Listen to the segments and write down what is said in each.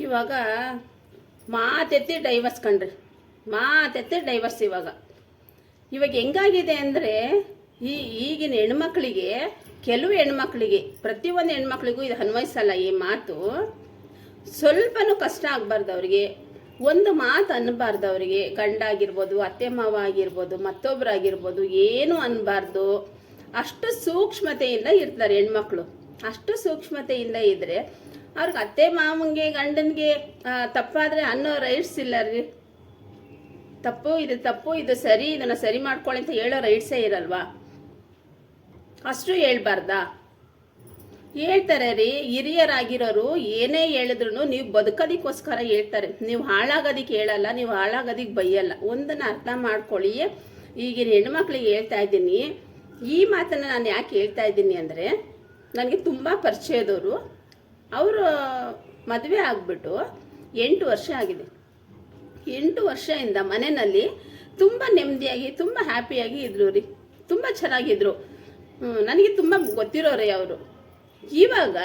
ಇವಾಗ ಮಾತೆತ್ತಿ ಡೈವರ್ಸ್ ಕಣ್ರಿ ಮಾತೆತ್ತಿ ಡೈವರ್ಸ್ ಇವಾಗ. ಇವಾಗ ಹೆಂಗಾಗಿದೆ ಅಂದರೆ ಈ ಈಗಿನ ಹೆಣ್ಮಕ್ಳಿಗೆ, ಕೆಲವು ಹೆಣ್ಮಕ್ಳಿಗೆ, ಪ್ರತಿಯೊಂದು ಹೆಣ್ಮಕ್ಳಿಗೂ ಇದು ಅನ್ವಯಿಸಲ್ಲ ಈ ಮಾತು. ಸ್ವಲ್ಪನೂ ಕಷ್ಟ ಆಗಬಾರ್ದು ಅವರಿಗೆ. ಒಂದು ಮಾತು ಅನ್ನಬಾರ್ದು ಅವರಿಗೆ. ಗಂಡ ಆಗಿರ್ಬೋದು ಅತ್ತೆ ಮಾವ ಆಗಿರ್ಬೋದು ಮತ್ತೊಬ್ಬರಾಗಿರ್ಬೋದು ಏನು ಅನ್ನಬಾರ್ದು ಅಷ್ಟು ಸೂಕ್ಷ್ಮತೆಯಿಂದ ಇರ್ತಾರೆ ಹೆಣ್ಮಕ್ಳು. ಅಷ್ಟು ಸೂಕ್ಷ್ಮತೆಯಿಂದ ಇದ್ದರೆ ಅವ್ರಿಗೆ ಅತ್ತೆ ಮಾಮಂಗೆ, ಗಂಡನಿಗೆ ತಪ್ಪಾದರೆ ಅನ್ನೋ ರೈಟ್ಸ್ ಇಲ್ಲ ರೀ. ತಪ್ಪು ಇದು ತಪ್ಪು, ಇದು ಸರಿ, ಇದನ್ನು ಸರಿ ಮಾಡ್ಕೊಳ್ಳಿ ಅಂತ ಹೇಳೋ ರೈಟ್ಸೇ ಇರಲ್ವಾ? ಅಷ್ಟು ಹೇಳ್ಬಾರ್ದಾ? ಹೇಳ್ತಾರೆ ರೀ, ಹಿರಿಯರಾಗಿರೋರು ಏನೇ ಹೇಳಿದ್ರು ನೀವು ಬದುಕೋದಕ್ಕೋಸ್ಕರ ಹೇಳ್ತಾರೆ. ನೀವು ಹಾಳಾಗೋದಕ್ಕೆ ಹೇಳಲ್ಲ, ನೀವು ಹಾಳಾಗೋದಕ್ಕೆ ಬೈಯಲ್ಲ. ಒಂದನ್ನು ಅರ್ಥ ಮಾಡ್ಕೊಳ್ಳಿ ಈಗಿನ ಹೆಣ್ಮಕ್ಳಿಗೆ ಹೇಳ್ತಾ ಇದ್ದೀನಿ. ಈ ಮಾತನ್ನು ನಾನು ಯಾಕೆ ಹೇಳ್ತಾ ಇದ್ದೀನಿ ಅಂದರೆ, ನನಗೆ ತುಂಬ ಪರಿಚಯದವರು ಅವರು ಮದುವೆ ಆಗಿಬಿಟ್ಟು ಎಂಟು ವರ್ಷ ಆಗಿದೆ. ಎಂಟು ವರ್ಷದಿಂದ ಮನೆಯಲ್ಲಿ ತುಂಬ ನೆಮ್ಮದಿಯಾಗಿ, ತುಂಬ ಹ್ಯಾಪಿಯಾಗಿ ಇದ್ರು ರೀ. ತುಂಬ ಚೆನ್ನಾಗಿದ್ರು. ನನಗೆ ತುಂಬ ಗೊತ್ತಿರೋರೇ ಅವರು. ಇವಾಗ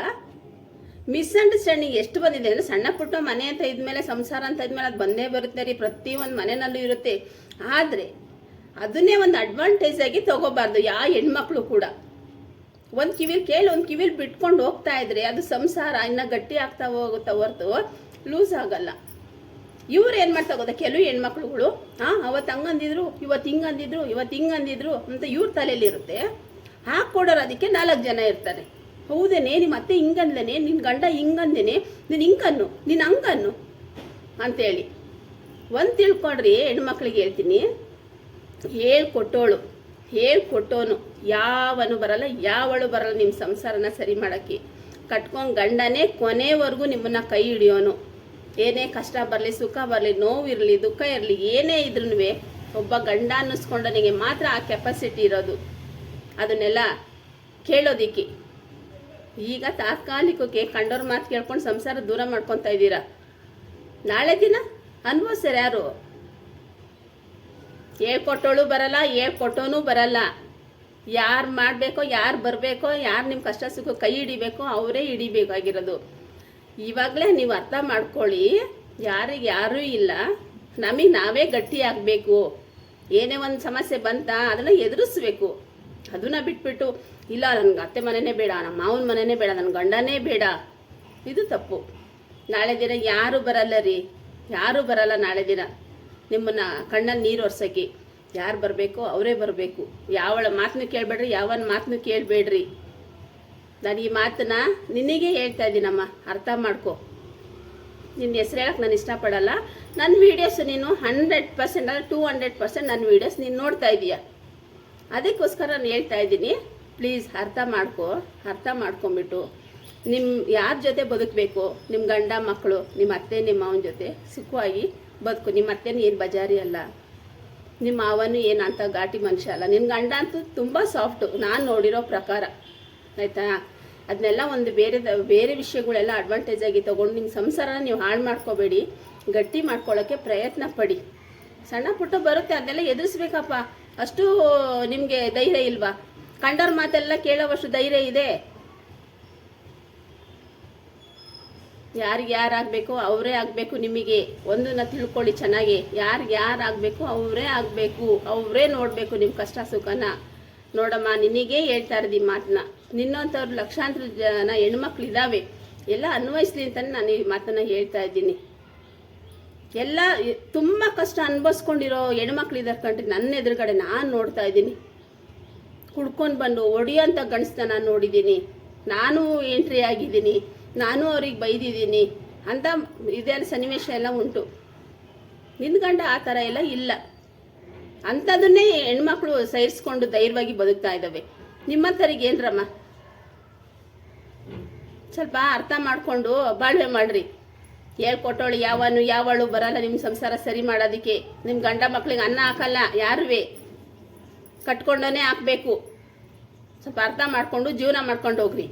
ಮಿಸ್ಅಂಡರ್ಸ್ಟ್ಯಾಂಡಿಂಗ್ ಎಷ್ಟು ಬಂದಿದೆ ಅಂದರೆ ಸಣ್ಣ ಪುಟ್ಟ ಮನೆ ಅಂತ ಇದ್ಮೇಲೆ, ಸಂಸಾರ ಅಂತ ಇದ್ಮೇಲೆ ಅದು ಬಂದೇ ಬರುತ್ತೆ ರೀ. ಪ್ರತಿಯೊಂದು ಮನೆಯಲ್ಲೂ ಇರುತ್ತೆ. ಆದರೆ ಅದನ್ನೇ ಒಂದು ಅಡ್ವಾಂಟೇಜ್ ಆಗಿ ತಗೋಬಾರ್ದು ಯಾವ ಹೆಣ್ಮಕ್ಳು ಕೂಡ. ಒಂದು ಕಿವಿಲ್ ಕೇಳಿ ಒಂದು ಕಿವಿಲಿ ಬಿಟ್ಕೊಂಡು ಹೋಗ್ತಾ ಇದ್ರೆ ಅದು ಸಂಸಾರ ಇನ್ನ ಗಟ್ಟಿ ಆಗ್ತಾ ಹೋಗುತ್ತಾ ಹೊರತು ಲೂಸ್ ಆಗಲ್ಲ. ಇವ್ರು ಏನು ಮಾಡ್ತಾ ಕೆಲವು ಹೆಣ್ಮಕ್ಳುಗಳು ಹಾಂ ಅವತ್ತು ಹಂಗಂದಿದ್ರು ಇವತ್ತು ಹಿಂಗಂದಿದ್ರು ಇವತ್ತು ಹಿಂಗಂದಿದ್ರು ಅಂತ ಇವ್ರ ತಲೆಯಲ್ಲಿರುತ್ತೆ. ಹಾಕ್ಕೊಡೋರು ಅದಕ್ಕೆ ನಾಲ್ಕು ಜನ ಇರ್ತಾರೆ. ಹೌದೇನೆ? ನಿಮ್ಮ ಅತ್ತೆ ಹಿಂಗಂದ್ಲೇನೆ ನಿನ್ನ ಗಂಡ ಹಿಂಗಂದೇನೆ ನೀನು ಹಿಂಗನ್ನು, ನೀನು ಹಂಗನ್ನು ಅಂತೇಳಿ. ಒಂದು ತಿಳ್ಕೊಂಡ್ರಿ ಹೆಣ್ಮಕ್ಳಿಗೆ ಹೇಳ್ತೀನಿ. ಹೇಳ್ಕೊಟ್ಟೋಳು. ಹೇಳ್ಕೊಟ್ಟೋನು ಯಾವನು ಬರಲ್ಲ, ಯಾವಳು ಬರಲ್ಲ ನಿಮ್ಮ ಸಂಸಾರನ ಸರಿ ಮಾಡೋಕ್ಕೆ. ಕಟ್ಕೊಂಡು ಗಂಡನೇ ಕೊನೆವರೆಗೂ ನಿಮ್ಮನ್ನ ಕೈ ಹಿಡಿಯೋನು. ಏನೇ ಕಷ್ಟ ಬರಲಿ, ಸುಖ ಬರಲಿ, ನೋವಿರಲಿ, ದುಃಖ ಇರಲಿ, ಏನೇ ಇದ್ರೂ ಒಬ್ಬ ಗಂಡ ಅನ್ನಿಸ್ಕೊಂಡನಿಗೆ ಮಾತ್ರ ಆ ಕೆಪಾಸಿಟಿ ಇರೋದು. ಅದನ್ನೆಲ್ಲ ಕೇಳೋದಿಕ್ಕೆ. ಈಗ ತಾತ್ಕಾಲಿಕಕ್ಕೆ ಕಂಡೋರ್ ಮಾತು ಕೇಳ್ಕೊಂಡು ಸಂಸಾರ ದೂರ ಮಾಡ್ಕೊತಾ ಇದ್ದೀರಾ? ನಾಳೆ ದಿನ? ಅನ್ಭವಿಸ್ತಾರೆ ಯಾರು? ಹೇಳ್ಕೊಟ್ಟೋಳು ಬರಲ್ಲ ಹೇಳ್ಕೊಟ್ಟೋನು ಬರಲ್ಲ. ಯಾರು ಮಾಡಬೇಕೋ, ಯಾರು ಬರಬೇಕೋ, ಯಾರು ನಿಮ್ಮ ಕಷ್ಟ ಸುಖ ಕೈ ಹಿಡಿಬೇಕೋ ಅವರೇ ಹಿಡಿಬೇಕಾಗಿರೋದು. ಇವಾಗಲೇ ನೀವು ಅರ್ಥ ಮಾಡ್ಕೊಳ್ಳಿ, ಯಾರಿಗೆ ಯಾರೂ ಇಲ್ಲ, ನಮಗೆ ನಾವೇ ಗಟ್ಟಿ ಆಗಬೇಕು. ಏನೇ ಒಂದು ಸಮಸ್ಯೆ ಬಂತ ಅದನ್ನು ಎದುರಿಸ್ಬೇಕು. ಅದನ್ನ ಬಿಟ್ಬಿಟ್ಟು, ಇಲ್ಲ, ನನಗೆ ಅತ್ತೆ ಮನೆನೇ ಬೇಡ ನಮ್ಮ ಮಾವನ ಮನೆನೇ ಬೇಡ ನನ್ನ ಗಂಡನೇ ಬೇಡ. ಇದು ತಪ್ಪು. ನಾಳೆ ದಿನ ಯಾರು ಬರಲ್ಲ ರೀ. ಯಾರು ಬರಲ್ಲ ನಾಳೆ ದಿನ. ನಿಮ್ಮನ್ನ ಕಣ್ಣಲ್ಲಿ ನೀರು ಒರ್ಸಕ್ಕೆ. ಯಾರು ಬರಬೇಕೋ ಅವರೇ ಬರಬೇಕು. ಯಾವಳ ಮಾತನ್ನು ಕೇಳಬೇಡ್ರಿ, ಯಾವನ ಮಾತನ್ನು ಕೇಳಬೇಡ್ರಿ. ನಾನು ಈ ಮಾತನ್ನ ನಿನಗೆ ಹೇಳ್ತಾ ಇದ್ದೀನಮ್ಮ ಅರ್ಥ ಮಾಡ್ಕೊ. ನಿನ್ನ ಹೆಸರು ಹೇಳಕ್ಕೆ ನಾನು ಇಷ್ಟಪಡಲ್ಲ. ನನ್ನ ವೀಡಿಯೋಸ್ ನೀನು ಹಂಡ್ರೆಡ್ ಪರ್ಸೆಂಟ್ ಅಂದರೆ ಟೂ ಹಂಡ್ರೆಡ್ ಪರ್ಸೆಂಟ್ ನನ್ನ ವೀಡಿಯೋಸ್ ನೀನು ನೋಡ್ತಾ ಇದೀಯ. ಅದಕ್ಕೋಸ್ಕರ ನಾನು ಹೇಳ್ತಾ ಇದ್ದೀನಿ ಪ್ಲೀಸ್ ಅರ್ಥ ಮಾಡ್ಕೊ, ಅರ್ಥ ಮಾಡ್ಕೊಂಬಿಟ್ಟು ನಿಮ್ಮ ಯಾರ ಜೊತೆ ಬದುಕಬೇಕು? ನಿಮ್ಮ ಗಂಡ ಮಕ್ಕಳು ನಿಮ್ಮ ಅತ್ತೆ ನಿಮ್ಮ ಮಾವನ ಜೊತೆ ಸುಖವಾಗಿ ಬದುಕು. ನಿಮ್ಮ ಅತ್ತೆನೂ ಏನು ಬಜಾರಿ ಅಲ್ಲ. ನಿಮ್ಮ ಮಾವನು ಏನು ಅಂತ ಘಾಟಿ ಮನುಷ್ಯ ಅಲ್ಲ. ನಿನ್ನ ಗಂಡ ಅಂತೂ ತುಂಬ ಸಾಫ್ಟು ನಾನು ನೋಡಿರೋ ಪ್ರಕಾರ. ಆಯಿತಾ? ಅದನ್ನೆಲ್ಲ ಒಂದು ಬೇರೆ ಬೇರೆ ವಿಷಯಗಳೆಲ್ಲ ಅಡ್ವಾಂಟೇಜ್ ಆಗಿ ತೊಗೊಂಡು ನಿಮ್ಮ ಸಂಸಾರನ ನೀವು ಹಾಳು ಮಾಡ್ಕೋಬೇಡಿ. ಗಟ್ಟಿ ಮಾಡ್ಕೊಳ್ಳೋಕ್ಕೆ ಪ್ರಯತ್ನ ಪಡಿ. ಸಣ್ಣ ಪುಟ್ಟ ಬರುತ್ತೆ. ಅದನ್ನೆಲ್ಲ ಎದುರಿಸ್ಬೇಕಪ್ಪ. ಅಷ್ಟು ನಿಮಗೆ ಧೈರ್ಯ ಇಲ್ವಾ? ಕಂಡವ್ರ ಮಾತೆಲ್ಲ ಕೇಳೋವಷ್ಟು ಧೈರ್ಯ ಇದೆ. ಯಾರಿಗೆ ಯಾರಾಗಬೇಕು ಅವರೇ ಆಗಬೇಕು ನಿಮಗೆ. ಒಂದನ್ನ ತಿಳ್ಕೊಳ್ಳಿ ಚೆನ್ನಾಗಿ. ಯಾರಿಗೆ ಯಾರಾಗಬೇಕು ಅವರೇ ಆಗಬೇಕು. ಅವರೇ ನೋಡಬೇಕು ನಿಮ್ಮ ಕಷ್ಟ ಸುಖನ. ನೋಡಮ್ಮ, ನಿನಗೇ ಹೇಳ್ತಾ ಇರೋದು ಈ ಮಾತನ್ನ ನಿನ್ನಂಥವ್ರು ಲಕ್ಷಾಂತರ ಜನ ಹೆಣ್ಮಕ್ಳು ಇದ್ದಾವೆ ಎಲ್ಲ ಅನ್ವಯಿಸ್ಲಿ ಅಂತಲೇ ನಾನು ಈ ಮಾತನ್ನ ಹೇಳ್ತಾ ಇದ್ದೀನಿ. ಎಲ್ಲ ತುಂಬ ಕಷ್ಟ ಅನುಭವಿಸ್ಕೊಂಡಿರೋ ಹೆಣ್ಮಕ್ಳು ಇದ್ದಾರೆ ಕಂಡ್ರಿ ನನ್ನ ಎದುರುಗಡೆ ನಾನು ನೋಡ್ತಾ ಇದ್ದೀನಿ. ಕುಡ್ಕೊಂಡು ಬಂದು ಹೊಡಿಯೋಂಥ ಗಂಡಸನ್ನ ನಾನು ನೋಡಿದ್ದೀನಿ. ನಾನು ಎಂಟ್ರಿ ಆಗಿದ್ದೀನಿ. ನಾನು ಅವ್ರಿಗೆ ಬೈದಿದ್ದೀನಿ ಅಂತ ಇದೆಲ್ಲ ಸನ್ನಿವೇಶ ಎಲ್ಲ ಉಂಟು. ನಿನ್ನ ಗಂಡ ಆ ಥರ ಎಲ್ಲ ಇಲ್ಲ. ಅಂಥದನ್ನೇ ಹೆಣ್ಮಕ್ಳು ಸಹಿಸ್ಕೊಂಡು ಧೈರ್ಯವಾಗಿ ಬದುಕ್ತಾ ಇದ್ದಾವೆ. ನಿಮ್ಮಂಥವ್ರಿಗೆ ಏನ್ರಮ್ಮ ಸ್ವಲ್ಪ ಅರ್ಥ ಮಾಡಿಕೊಂಡು ಬಾಳ್ವೆ ಮಾಡ್ರಿ. ಹೇಳ್ಕೊಟ್ಟವಳು ಯಾವನು ಯಾವಳು ಬರಲ್ಲ ನಿಮ್ಮ ಸಂಸಾರ ಸರಿ ಮಾಡೋದಕ್ಕೆ. ನಿಮ್ಮ ಗಂಡ ಮಕ್ಳಿಗೆ ಅನ್ನ ಹಾಕಲ್ಲ, ಯಾರುವೆ? ಕಟ್ಕೊಂಡೇ ಹಾಕಬೇಕು. ಸ್ವಲ್ಪ ಅರ್ಥ ಮಾಡಿಕೊಂಡು ಜೀವನ ಮಾಡ್ಕೊಂಡು ಹೋಗ್ರಿ.